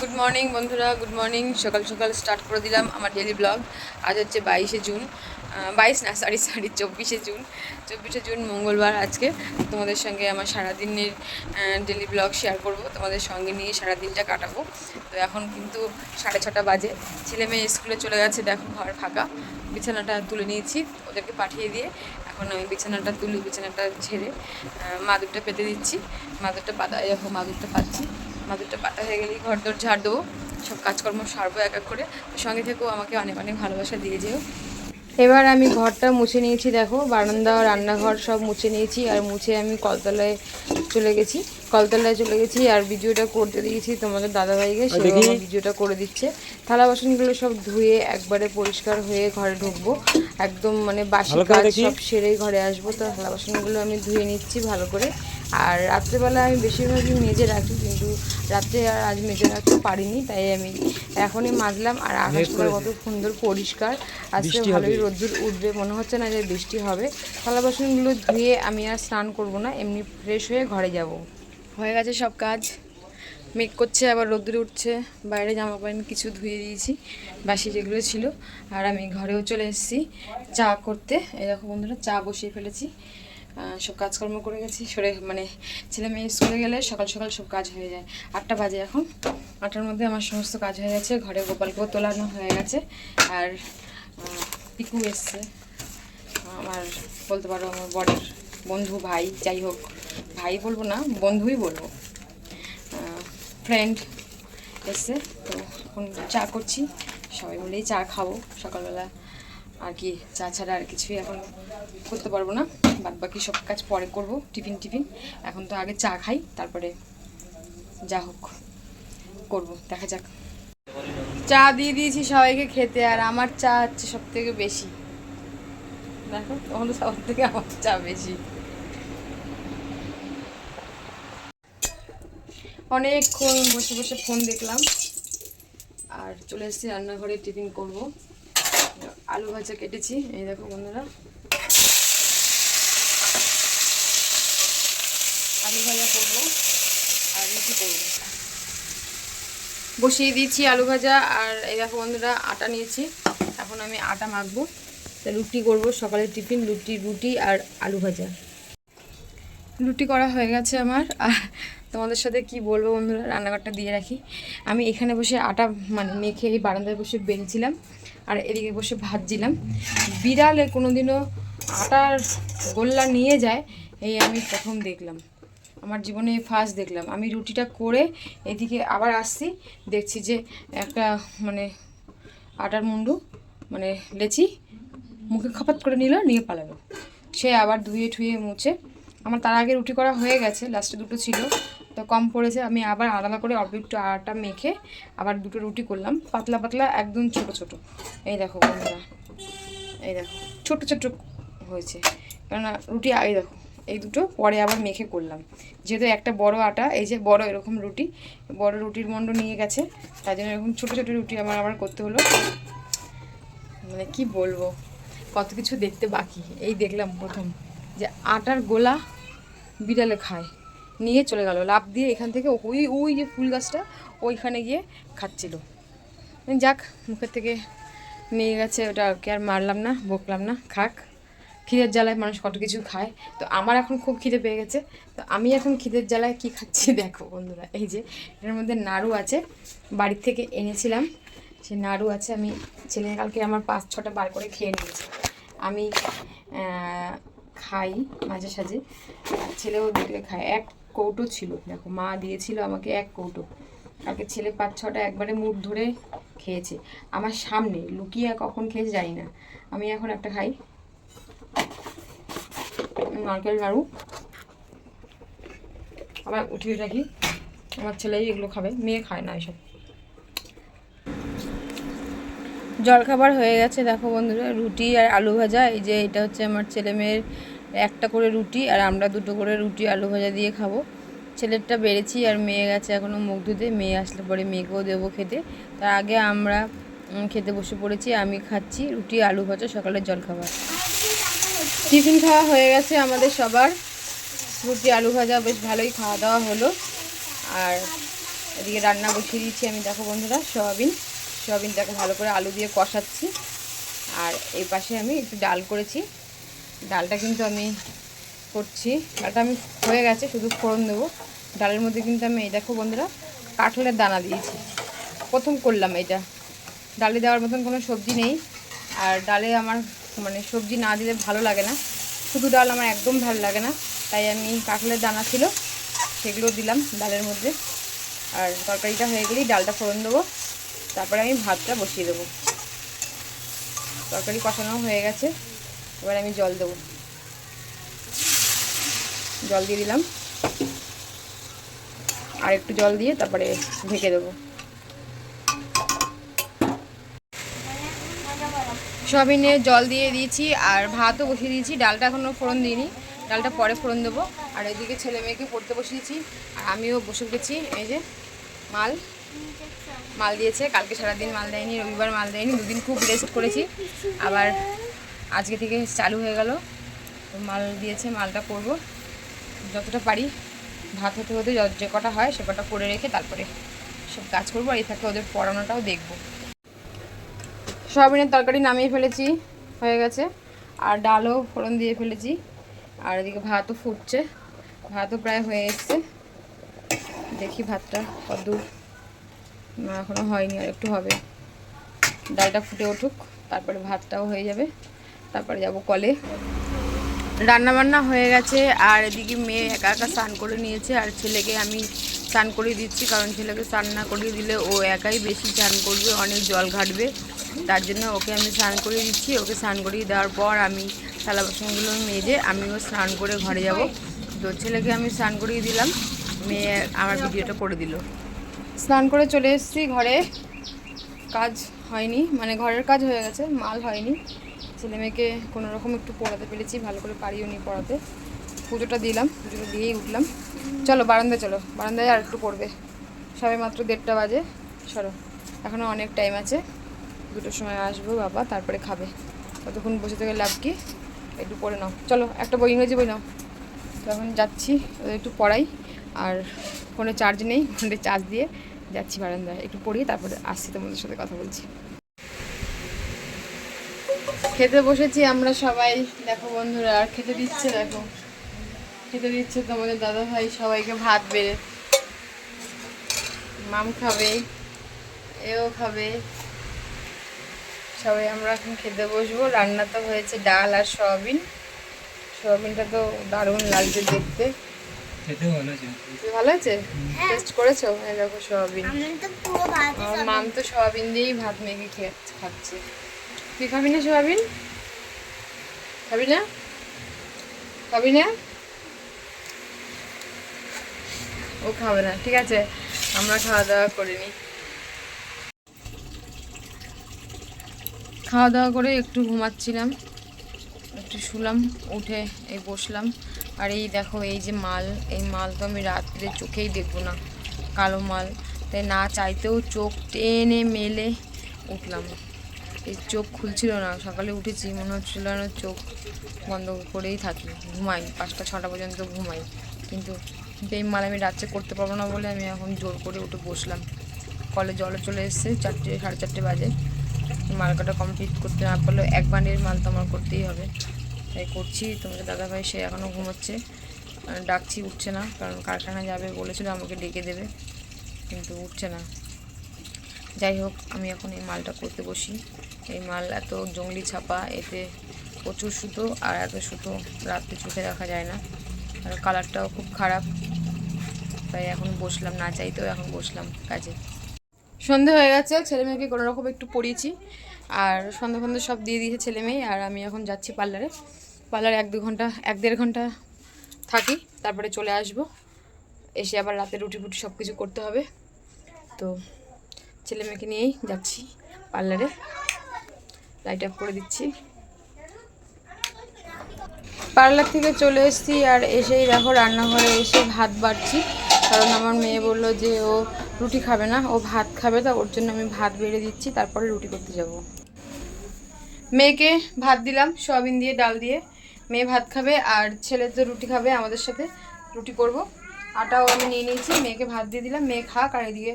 Good morning বন্ধুরা। Good morning সকাল সকাল স্টার্ট করে দিলাম আমার ডেলি ব্লগ আজ হচ্ছে বাইশে জুন বাইশ না সরি সরি চব্বিশে জুন চব্বিশে জুন মঙ্গলবার আজকে। তোমাদের সঙ্গে আমার সারাদিনের ডেলি ব্লগ শেয়ার করব। তোমাদের সঙ্গে নিয়ে সারা দিনটা কাটাবো। তো এখন কিন্তু সাড়ে ছটা বাজে। ছেলে মেয়ে স্কুলে চলে গেছে, দেখো ঘর ফাঁকা। বিছানাটা তুলে নিয়েছি, ওদেরকে পাঠিয়ে দিয়ে এখন আমি বিছানাটা তুলি, বিছানাটা ছেড়ে মাদুরটা পেতে দিচ্ছি। মাদুরটা পাতা মাদুরটা পাচ্ছি। মাদুরটা পাতা হয়ে গেলেই ঘর দর ঝাড় দেবো। সব কাজকর্ম সারবো এক এক করে। সঙ্গে থেকেও আমাকে অনেক অনেক ভালোবাসা দিয়ে যেও। এবার আমি ঘরটা মুছে নিয়েছি দেখো। বারান্দা রান্নাঘর সব মুছে নিয়েছি আর মুছে আমি কলতলায় চলে গেছি। কলতলায় চলে গেছি আর ভিডিওটা করতে দিয়েছি তোমাদের দাদাভাইকে। সে ভিডিওটা করে দিচ্ছে। থালা বাসনগুলো সব ধুয়ে একবারে পরিষ্কার হয়ে ঘরে ঢুকবো। একদম মানে বাসি কাজ সব সেরেই ঘরে আসব। তো থালা বাসনগুলো আমি ধুয়ে নিচ্ছি ভালো করে। আর রাত্রেবেলা আমি বেশিরভাগই মেজে রাখি রাত্রে আর আজ মেজে রাখতে পারিনি তাই আমি এখনই মাজলাম আর আকাশটা কত সুন্দর পরিষ্কার। আজকে ভালোই রোদ্দুর উঠবে মনে হচ্ছে না যে বৃষ্টি হবে। থালা বাসনগুলো ধুয়ে আমি আর স্নান করব না এমনি ফ্রেশ হয়ে ঘরে যাব। হয়ে গেছে সব কাজ। মেঘ করছে আবার রোদ্দুরে উঠছে। বাইরে জামা প্যান্ট কিছু ধুয়ে দিয়েছি বাসি যেগুলো ছিল। আর আমি ঘরেও চলে এসেছি চা করতে। এই দেখো বন্ধুরা চা বসিয়ে ফেলেছি। সব কাজকর্ম করে গেছি, সরে মানে ছেলে মেয়ে স্কুলে গেলে সকাল সকাল সব কাজ হয়ে যায়। আটটা বাজে এখন। আটটার মধ্যে আমার সমস্ত কাজ হয়ে গেছে, ঘরে গোপালকেও তোলানো হয়ে গেছে, আর পিকু এসছে। আমার বলতে পারো আমার বরের বন্ধু, ভাই, যাই হোক, ভাই বলব না, বন্ধুই বলব। ফ্রেন্ড এসছে, তো এখন চা করছি, সবাই মিলেই চা খাব সকালবেলা। আর কি, চা ছাড়া আর কিছুই এখন করতে পারব না। বাদ বাকি সব কাজ পরে করব, টিফিন টিফিন। এখন তো আগে চা খাই, তারপরে যা হোক করব, দেখা যাক। চা দিয়ে দিয়েছি সবাইকে খেতে, আর আমার চা হচ্ছে সব থেকে বেশি। দেখো, তখন সবার থেকে আমার চা বেশি। অনেকক্ষণ বসে বসে ফোন দেখলাম, আর চলে এসেছি রান্নাঘরে টিফিন করব। আলু ভাজা কেটেছি, এই দেখো বন্ধুরা। আলু ভাজা করব। আর রুটি করব। বসিয়ে দিয়েছি আলু ভাজা, আর এই দেখো বন্ধুরা, আটা নিয়েছি। এখন আমি আটা মাখবো। তা রুটি করব, সকালের টিফিন, রুটি রুটি আর আলু ভাজা। রুটি করা হয়ে গেছে আমার। আর তোমাদের সাথে কি বলব বন্ধুরা, রান্নাঘরটা দিয়ে রাখি। আমি এখানে বসে আটা মানে মেখে এই বারান্দায় বসে বেলছিলাম, আর এদিকে বসে ভাজছিলাম বিড়ালে কোনোদিনও আটার গোল্লা নিয়ে যায়, এই আমি প্রথম দেখলাম। আমার জীবনে ফার্স্ট দেখলাম। আমি রুটিটা করে এদিকে আবার আসছি, দেখছি যে একটা মানে আটার মুন্ডু মানে লেচি মুখে খপাত করে নিল, নিয়ে পালালো। সে আবার ধুয়ে ঠুয়ে মুছে। আমার তার আগে রুটি করা হয়ে গেছে লাস্টে দুটো ছিল। তো কম পড়েছে, আমি আবার আলাদা করে অল্প একটু আটা মেখে আবার দুটো রুটি করলাম। পাতলা পাতলা, একদম ছোট ছোট। এই দেখো বন্ধুরা, এই দেখো, ছোট ছোট হয়েছে। কেননা রুটি, এই দেখো এই দুটো, পরে আবার মেখে করলাম। যেহেতু একটা বড় আটা, এই যে বড় এরকম রুটি, বড় রুটির মণ্ড নিয়ে গেছে তাই জন্য এরকম ছোটো ছোটো রুটি আমার আবার করতে হলো। মানে কি বলব, কত কিছু দেখতে বাকি। এই দেখলাম প্রথম, যে আটার গোলা বিড়ালে খায়, নিয়ে চলে গেল। লাভ দিয়ে এখান থেকে ওই ওই যে ফুল গাছটা ওইখানে গিয়ে খাচ্ছিল। যাক, মুখের থেকে নিয়ে গেছে, ওটা ওকে আর মারলাম না, বকলাম না, খাক। খিদের জ্বালায় মানুষ কত কিছু খায়। তো আমার এখন খুব খিদে পেয়ে গেছে। তো আমি এখন খিদের জ্বালায় কি খাচ্ছি দেখো বন্ধুরা, এই যে এর মধ্যে নাড়ু আছে। বাড়ির থেকে এনেছিলাম, সে নাড়ু আছে। আমি ছেলে কালকে আমার পাঁচ ছটা বার করে খেয়ে নিয়েছি। আমি খাই মাঝে সাঝে। ছেলেও দেখলে খায়। এক কৌটো ছিল, দেখো মা দিয়েছিল আমাকে এক কৌটো। কালকে ছেলে পাঁচ ছটা একবারে মুখ ধরে খেয়েছে। আমার সামনে লুকিয়ে কখন খেয়েছে জানি না। আমি এখন একটা খাই। নারকেল নাড়ু আবার উঠিয়ে রাখি আমার ছেলেই এগুলো খাবে, মেয়ে খায় না এসব। জলখাবার হয়ে গেছে, দেখো বন্ধুরা, রুটি আর আলু ভাজা। এই যে এটা হচ্ছে আমার ছেলে মেয়ের একটা করে রুটি, আর আমরা দুটো করে রুটি আলু ভাজা দিয়ে খাব। ছেলেরটা বেড়েছি আর মেয়ে গেছে এখনও মুখ ধুতে, মেয়ে আসলে পরে মেয়েকেও দেবো খেতে। তার আগে আমরা খেতে বসে পড়েছি, আমি খাচ্ছি রুটি, আলু ভাজা, সকালের জলখাবার। টিফিন খাওয়া হয়ে গেছে আমাদের সবার। রুটি, আলু ভাজা, বেশ ভালোই খাওয়া দাওয়া হলো। আর এদিকে রান্না বসিয়ে দিয়েছি আমি, দেখো বন্ধুরা, সয়াবিন। সয়াবিনটাকে ভালো করে আলু দিয়ে কষাচ্ছি। আর এই পাশে আমি একটু ডাল করেছি। ডালটা কিন্তু আমি করছি। ডালটা আমি হয়ে গেছে, শুধু ফোড়ন দেবো। ডালের মধ্যে কিন্তু আমি এই দেখো বন্ধুরা, কাঁঠালের দানা দিয়েছি। প্রথম করলাম এটা। ডালে দেওয়ার মতন কোনো সবজি নেই। আর ডালে আমার মানে সবজি না দিলে ভালো লাগে না। শুধু ডাল আমার একদম ভালো লাগে না। তাই আমি কাঁঠালের দানা ছিল, সেগুলো দিলাম ডালের মধ্যে। আর তরকারিটা হয়ে গেলেই ডালটা ফোড়ন দেবো। তারপরে আমি ভাতটা বসিয়ে দেবো। তরকারি কষানো হয়ে গেছে। এবার আমি জল দেবো। জল দিয়ে দিলাম। আর একটু জল দিয়ে তারপরে ঢেকে দেবো। সয়াবিনে জল দিয়ে দিয়েছি আর ভাতও বসিয়ে দিয়েছি। ডালটা এখনও ফোড়ন দিইনি। ডালটা পরে ফোড়ন দেবো। আর এদিকে ছেলে মেয়েকে পড়তে বসিয়েছি। আর আমিও বসে গেছি। এই যে মাল। মাল দিয়েছে। কালকে সারাদিন মাল দেয়নি, রবিবার মাল দেয়নি। দুদিন খুব রেস্ট করেছি। আবার আজকে থেকে চালু হয়ে গেল। মাল দিয়েছে, মালটা করব। যতটা পারি ভাত হতে হতে যে কটা হয়, সে কটা করে রেখে তারপরে সব কাজ করব। আর এই থাকে ওদের পড়ানোটাও দেখব। সয়াবিনের তরকারি নামিয়ে ফেলেছি, হয়ে গেছে। আর ডালও ফোড়ন দিয়ে ফেলেছি। আর এদিকে ভাতও ফুটছে। ভাতও প্রায় হয়ে এসছে। দেখি ভাতটা কতদূর না এখনও হয়নি, আর একটু হবে। ডালটা ফুটে উঠুক, তারপরে ভাতটাও হয়ে যাবে। তারপরে যাব কলে। রান্না বান্না হয়ে গেছে, আর এদিকে মেয়ে একা একা স্নান করে নিয়েছে, আর ছেলেকে আমি স্নান করিয়ে দিচ্ছি, কারণ ছেলেকে স্নান না করিয়ে দিলে ও একাই বেশি স্নান করবে, অনেক জল ঘাটবে। তার জন্য ওকে আমি স্নান করিয়ে দিচ্ছি। ওকে স্নান করিয়ে দেওয়ার পর আমি থালা বাসনগুলো মেজে আমিও স্নান করে ঘরে যাব। তো ছেলেকে আমি স্নান করিয়ে দিলাম। মেয়ে আমার ভিডিওটা করে দিল। স্নান করে চলে এসেছি ঘরে। কাজ হয়নি মানে ঘরের কাজ হয়ে গেছে, মাল হয়নি। ছেলে মেয়েকে কোনো রকম একটু পড়াতে পেরেছি, ভালো করে পারিও নি পড়াতে। পুজোটা দিলাম, পুজোটা দিয়েই উঠলাম। চলো, বারান্দায় চলো। বারান্দায় আর একটু পড়বে। সবে মাত্র দেড়টা বাজে। সরো। এখনও অনেক টাইম আছে। দুটোর সময় আসব বাবা, তারপরে খাবে। ততক্ষণ বসে থেকে লাভ কি? একটু পড়ে নাও। চলো, একটা বই ইংরেজি বই নাও। তো এখন যাচ্ছি একটু পড়াই। আর ফোনে চার্জ নেই ফোনে চার্জ দিয়ে যাচ্ছি বারান্দায়। একটু পড়িয়ে তারপরে আসছি তোমাদের সাথে কথা বলছি। খেতে বসেছি আমরা সবাই। দেখো বন্ধুরা, আর খেতে দিচ্ছে, দেখো। খেতে দিচ্ছে তোমাদের দাদা ভাই সবাইকে ভাত বেড়ে। মাম খাবে এও খাবে। সবাই আমরা এখন খেতে বসবো। রান্না তো হয়েছে ডাল আর সয়াবিন। সয়াবিনটা তো দারুণ লাগছে দেখতে। ভালো আছে টেস্ট করেছ? এই দেখো সয়াবিন। আমি তো পুরো ভাত আমার মাম তো সয়াবিন দিয়েই ভাত মেখে খেয়ে খাচ্ছে। তুই খাবি না সয়াবিন? খাবি না? খাবি না? ও খাবে না, ঠিক আছে? আমরা খাওয়া দাওয়া করে নিই। খাওয়া দাওয়া করে একটু ঘুমাচ্ছিলাম, একটু শুলাম, উঠে এই বসলাম। আর এই দেখো, এই যে মাল, এই মাল তো আমি রাত্রে চোখেই দেখব না, কালো মাল। তাই না চাইতেও চোখ টেনে মেলে উঠলাম। এই চোখ খুলছিল না, সকালে উঠেছি, মনে হচ্ছিল যেন চোখ বন্ধ করেই থাকি ঘুমাই পাঁচটা, ছটা পর্যন্ত ঘুমাই। কিন্তু কিন্তু এই মাল আমি রাত্রে করতে পারব না বলে আমি এখন জোর করে উঠে বসলাম। কলে জলে চলে এসছে, চারটে, সাড়ে চারটে বাজে। মালকাটা কমপ্লিট করতে না পারলেও এক বান্ডির মাল তো আমার করতেই হবে। তাই করছি, তোমাদের দাদাভাই সে এখনও ঘুমোচ্ছে। আর ডাকছি, উঠছে না, কারণ কারখানা যাবে বলেছিল, আমাকে ডেকে দেবে। কিন্তু উঠছে না। যাই হোক, আমি এখন এই মালটা করতে বসি। এই মাল এত জঙ্গলি ছাপা, এতে প্রচুর সুতো আর এত সুতো রাত্রে চোখে দেখা যায় না। আর কালারটাও খুব খারাপ। তাই এখন বসলাম, না চাইতেও এখন বসলাম কাজে। সন্ধে হয়ে গেছে, ছেলে মেয়েকে কোনো রকম একটু পড়িয়েছি। আর সন্ধে ফন্ধে সব দিয়ে দিয়েছে ছেলে মেয়ে, আর আমি এখন যাচ্ছি পার্লারে। পার্লারে এক দু ঘণ্টা, এক দেড় ঘণ্টা থাকি, তারপরে চলে আসব। এসে আবার রাতে রুটি ফুটি সব কিছু করতে হবে। তো ছেলে মেয়েকে নিয়েই যাচ্ছি পার্লারে। লাইট আপ করে দিচ্ছি। পার্লার থেকে চলে এসেছি, আর এসেই দেখো রান্নাঘরে এসে ভাত বাড়ছি কারণ আমার মেয়ে বলল যে ও রুটি খাবে না, ও ভাত খাবে, তা ওর জন্য আমি ভাত বেড়ে দিচ্ছি, তারপরে রুটি করতে যাব। মেয়েকে ভাত দিলাম, সয়াবিন দিয়ে, ডাল দিয়ে। মেয়ে ভাত খাবে আর ছেলে তো রুটি খাবে, আমাদের সাথে রুটি করব। আটাও আমি নিয়ে নিয়েছি, মেয়েকে ভাত দিয়ে দিলাম, মেয়ে খাক। আর এদিকে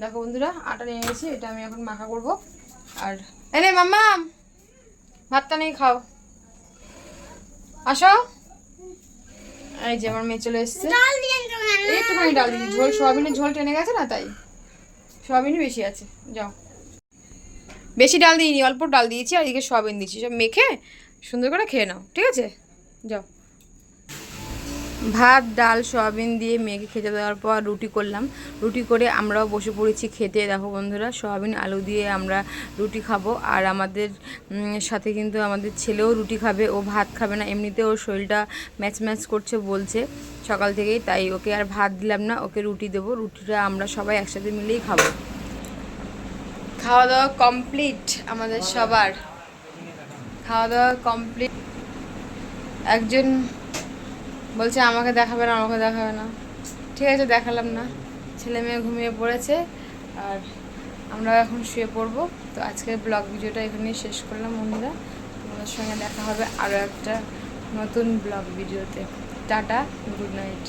দেখো বন্ধুরা, আটা নিয়ে নিয়েছি, এটা আমি এখন মাখা করব। আর এনে মাম্মা, ভাতটা নেই খাও। আসো। এই যে আমার মেয়ে চলে এসছে। একটুখানি ডাল দিয়েছি ঝোল, সোয়াবিনের ঝোল টেনে গেছে না তাই? সোয়াবিনই বেশি আছে, যাও। বেশি ডাল দিইনি, অল্প ডাল দিয়েছি, আর এদিকে সোয়াবিন দিয়েছি সব মেখে সুন্দর করে খেয়ে নাও, ঠিক আছে? যাও। ভাত, ডাল, সয়াবিন দিয়ে মেয়েকে খেতে দেওয়ার পর রুটি করলাম। রুটি করে আমরাও বসে পড়েছি খেতে। দেখো বন্ধুরা, সয়াবিন, আলু দিয়ে আমরা রুটি খাব। আর আমাদের সাথে কিন্তু আমাদের ছেলেও রুটি খাবে। ও ভাত খাবে না। এমনিতে ওর শরীরটা ম্যাচ ম্যাচ করছে বলছে সকাল থেকেই। তাই ওকে আর ভাত দিলাম না, ওকে রুটি দেবো। রুটিটা আমরা সবাই একসাথে মিলেই খাব। খাওয়া দাওয়া কমপ্লিট আমাদের সবার। খাওয়া দাওয়া কমপ্লিট। একজন বলছে, আমাকে দেখাবে না, আমাকে দেখাবে না। ঠিক আছে, দেখালাম না। ছেলে মেয়ে ঘুমিয়ে পড়েছে আর আমরা এখন শুয়ে পড়ব। তো আজকের ব্লগ ভিডিওটা এখানেই শেষ করলাম বন্ধুরা। তোমাদের সঙ্গে দেখা হবে আরও একটা নতুন ব্লগ ভিডিওতে। Tata, good night.